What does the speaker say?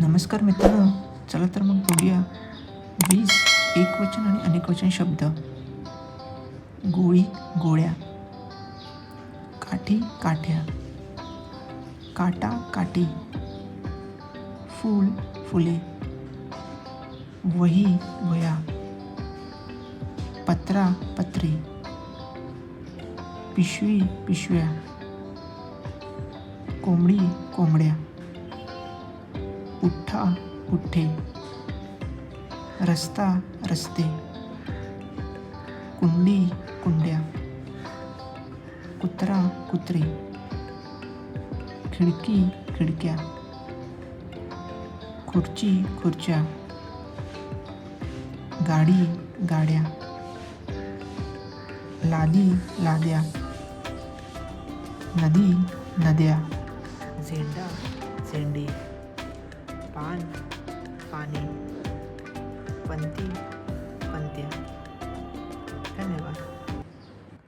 नमस्कार मित्रांनो. चला तर मग बघूया वीस एकवचन आणि अनेकवचन शब्द. गोळी गोळ्या. काठी काठ्या. काटा काठी. फूल फुले. वही वया. पत्रा पत्री. पिशवी पिशव्या. कोंबडी कोंबड्या. उठ्ठा उठ्ठे रस्ता, रस्ते। कुंडी, कुंड्या। कुत्रा, कुत्रे। खिडकी, खिडक्या। खुर्ची, खुर्च्या। गाडी, गाड्या। लादी, लाद्या। नदी, नद्या। झेंडा, झेंडे। पान पानी पंती पंतिया। धन्यवाद।